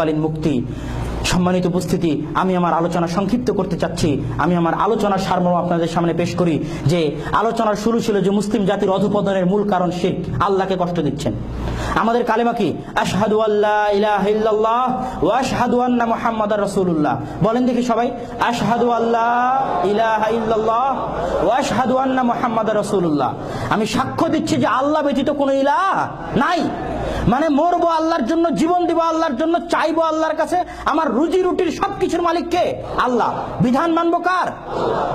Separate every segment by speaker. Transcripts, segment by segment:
Speaker 1: কালীন মুক্তি, সম্মানিত উপস্থিতি, আমি আমার আলোচনা সংক্ষিপ্ত করতে চাচ্ছি। আমি আমার আলোচনার সারমর্ম আপনাদের সামনে পেশ করি যে, আলোচনার শুরু ছিল যে মুসলিম জাতির অধপতনের মূল কারণ শিখ আল্লাহকে কষ্ট দিচ্ছেন। আমাদের কালেমা কি? আশহাদু আল্লাহ ইলাহা ইল্লাল্লাহ ওয়া আশহাদু বলেন দেখি সবাই, আশহাদু আল্লাহ ইলাহা ইল্লাল্লাহ ওয়া আশহাদু আন্না আমি সাক্ষ্য দিচ্ছি যে আল্লাহ ব্যতীত কোনো ইলাহ নাই। মানে মরবো আল্লাহর জন্য, জীবন দিব আল্লাহর জন্য, চাইব আল্লাহর কাছে, আমার রুজি রুটির সবকিছুর মালিক কে? আল্লাহ। বিধান মানবো কার?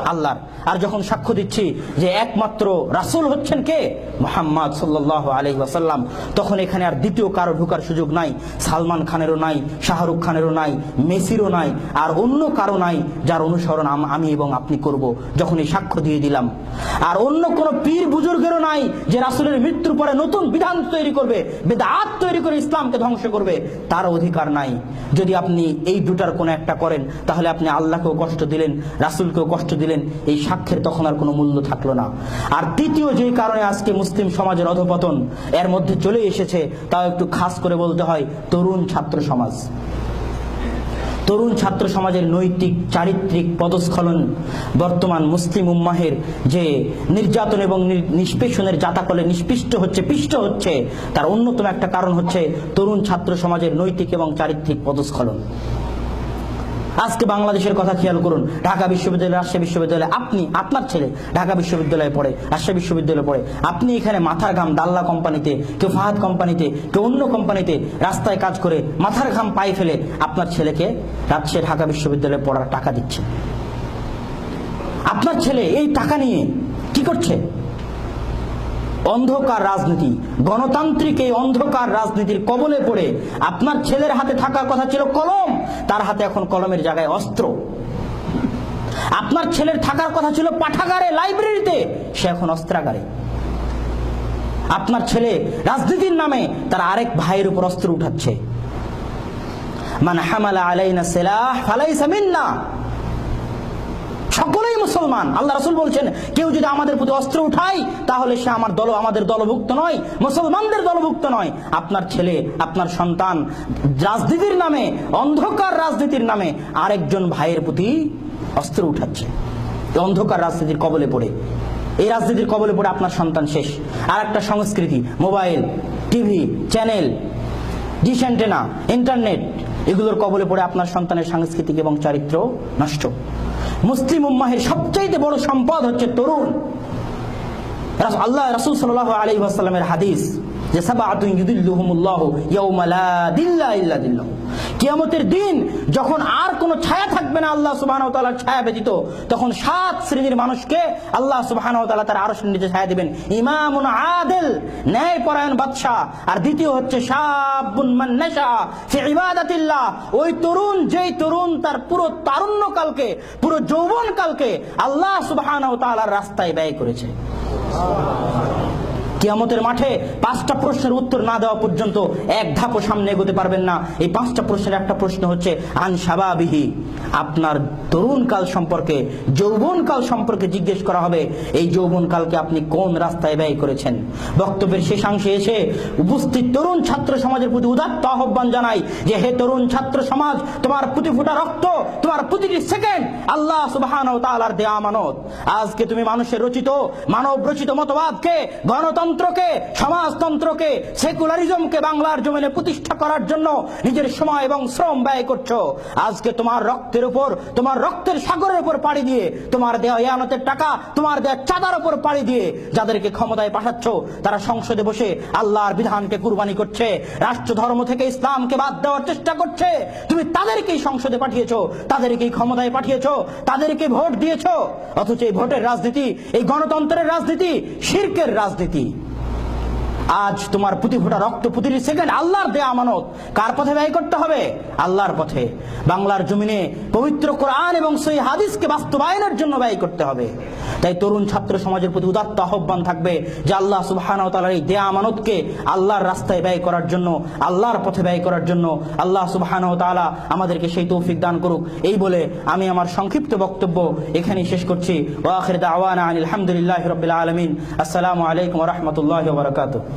Speaker 1: আল্লাহর। আর যখন সাক্ষ্য দিচ্ছি যে একমাত্র রাসূল হচ্ছেন কে? মোহাম্মদ সাল্লাহ আলহি ওয়াসাল্লাম। তখন এখানে আর দ্বিতীয় কারও ঢোকার সুযোগ নাই। সালমান খানেরও নাই, শাহরুখ খানেরও নাই, মেসিরও নাই, আর অন্য কারও নাই যার অনুসরণ আমি এবং আপনি করব, যখন এই সাক্ষ্য দিয়ে দিলাম। আর অন্য কোনো পীর বুজুর্গেরও নাই যে রাসূলের মৃত্যুর পরে নতুন বিধান তৈরি করবে। বেদাত তৈরি করে ইসলামকে ধ্বংস করবে, তার অধিকার নাই। যদি আপনি এই দুটার কোনো একটা করেন, তাহলে আপনি আল্লাহকেও কষ্ট দিলেন, রাসুলকেও কষ্ট দিলেন, এই সাক্ষ্যের তখন আর কোনো মূল্য থাকল না। আর তৃতীয় যে কারণে আজকে মুসলিম সমাজের অধপতন, এর মধ্যে চলে এসেছে, তাও একটু খাস করে বলতে হয় তরুণ ছাত্র সমাজ। তরুণ ছাত্র সমাজের নৈতিক, চারিত্রিক পদস্খলন বর্তমান মুসলিম উম্মাহের যে নির্যাতন এবং নিষ্পেষণের জাতাকলে নিষ্পিষ্ট হচ্ছে, পিষ্ট হচ্ছে, তার অন্যতম একটা কারণ হচ্ছে তরুণ ছাত্র সমাজের নৈতিক এবং চারিত্রিক পদস্খলন। আজকে বাংলাদেশের কথা খেয়াল করুন। ঢাকা বিশ্ববিদ্যালয়, রাজশাহী বিশ্ববিদ্যালয় আপনি, আপনার ছেলে ঢাকা বিশ্ববিদ্যালয়ে পড়ে, রাজশাহী বিশ্ববিদ্যালয়ে পড়ে। আপনি এখানে মাথার ঘাম দাল্লা কোম্পানিতে, কেউ ফাহাদ কোম্পানিতে, কেউ অন্য কোম্পানিতে রাস্তায় কাজ করে মাথার ঘাম পায়ে ফেলে আপনার ছেলেকে রাজশাহী, ঢাকা বিশ্ববিদ্যালয়ে পড়ার টাকা দিচ্ছে। আপনার ছেলে এই টাকা নিয়ে কি করছে? অন্ধকার রাজনীতি। গণতান্ত্রিক এই অন্ধকার রাজনীতির কবলে পড়ে আপনার ছেলের হাতে থাকার কথা ছিল কলম, তার হাতে এখন কলমের জায়গায় অস্ত্র। আপনার ছেলের থাকার কথা ছিল পাঠাগারে, লাইব্রেরিতে, সে এখন অস্ত্রাগারে। আপনার ছেলে রাজনীতির নামে তার আরেক ভাইয়ের উপর অস্ত্র উঠাচ্ছে। মান হামালা আলাইনা সেলাহ, ফালাইসা মিন্না। সকলেই মুসলমান। আল্লাহ রাসূল বলছেন, কেউ যদি আমাদের প্রতি অস্ত্র উঠায়, তাহলে সে আমার দল, আমাদের দলভুক্ত নয়, মুসলমানদের দলভুক্ত নয়। আপনার ছেলে, আপনার সন্তান রাজনীতির নামে, অন্ধকার রাজনীতির নামে আরেকজন ভাইয়ের প্রতি অস্ত্র উঠাচ্ছে। অন্ধকার রাজনীতির কবলে পড়ে। এই রাজনীতির কবলে পড়ে আপনার সন্তান শেষ। আর একটা সংস্কৃতি, mobile, TV, channel, dish antenna, internet, এগুলোর কবলে পড়ে আপনার সন্তানের সাংস্কৃতিক এবং চারিত্র নষ্ট। মুসলিম উম্মাহের সবচাইতে বড় সম্পদ হচ্ছে তরুণ। আল্লাহ রাসুল সাল আলী ওয়াসাল্লামের হাদিস। যে দিল্লাহ। কিয়ামতের দিন যখন আর কোনো ছায়া থাকবে না আল্লাহ সুবহানাহু ছায়া ব্যতীত, তখন সাত শ্রেণির মানুষকে আল্লাহ সুবহানাহু তার আরশের নিচে ছায়া দিবেন। ইমামুন আদিল, ন্যায়পরায়ণ বাদশা আর দ্বিতীয় হচ্ছে ওই তরুণ, যেই তরুণ তার পুরো তারুণ্যকালকে, পুরো যৌবনকালকে আল্লাহ সুবহানাহু রাস্তায় ব্যয় করেছে। কিয়ামতের মাঠে পাঁচটা প্রশ্নের উত্তর না দেওয়া পর্যন্ত এক ধাপও সামনে এগোতে পারবেন না। এই পাঁচটা প্রশ্নের একটা প্রশ্ন হচ্ছে, আন সাবাবিহি? আপনার তরুণকাল সম্পর্কে, যৌবনকাল সম্পর্কে জিজ্ঞেস করা হবে, এই যৌবনকালকে আপনি কোন রাস্তায় ব্যয় করেছেন? বক্তব্যের শেষাংশে এসে উপস্থিত তরুণ ছাত্র সমাজের প্রতি উদাত্ত আহ্বান জানাই যে, হে তরুণ ছাত্র সমাজ, তোমার প্রতি ফুটা রক্ত, তোমার প্রতিটি সেকেন্ড আল্লাহ তাআলার দেয়া আমানত। আজকে তুমি মানুষের রচিত মানব রচিত মতবাদকে গণতন্ত্রকে সমাজতন্ত্রকে, সেকুলারিজমকে বাংলার জমিনে প্রতিষ্ঠা করার জন্য নিজের সময় এবং শ্রম ব্যয় করছ। আজকে তোমার রক্তের উপর, তোমার রক্তের সাগরের উপর পাড়ি দিয়ে তোমার দেওয়া ইয়ানতের টাকা, তোমার দেওয়া চাঁদার উপর পাড়ি দিয়ে যাদেরকে ক্ষমতায় পাঠাচ্ছ, তারা সংসদে বসে আল্লাহর বিধানকে কুরবানি করছে রাষ্ট্র ধর্ম থেকে ইসলামকে বাদ দেওয়ার চেষ্টা করছে। তুমি তাদেরকেই সংসদে পাঠিয়েছ, তাদেরকেই ক্ষমতায় পাঠিয়েছ, তাদেরকে ভোট দিয়েছ। অথচ এই ভোটের রাজনীতি, এই গণতন্ত্রের রাজনীতি, শির্কের রাজনীতি। আজ তোমার প্রতি ফোটা রক্ত প্রতিটি সেকেন্ড আল্লাহর দেয়া আমানত। কার পথে ব্যয় করতে হবে? আল্লাহর পথে। বাংলার জমিনে পবিত্র কোরআন এবং সেই হাদিসকে বাস্তবায়নের জন্য ব্যয় করতে হবে। তাই তরুণ ছাত্র সমাজের প্রতি উদাত্ত আহ্বান থাকবে যে আল্লাহ সুবহানাহু ওয়া তাআলার এই দেয়া আমানতকে আল্লাহর রাস্তায় ব্যয় করার জন্য, আল্লাহর পথে ব্যয় করার জন্য আল্লাহ সুবহানাহু ওয়া তাআলা আমাদেরকে সেই তৌফিক দান করুক। এই বলে আমি আমার সংক্ষিপ্ত বক্তব্য এখানেই শেষ করছি। ওয়া আখির দাওয়ানা আনিল হামদুলিল্লাহি রাব্বিল আলামিন। আসসালামু আলাইকুম রাহমাতুল্লাহি ওয়া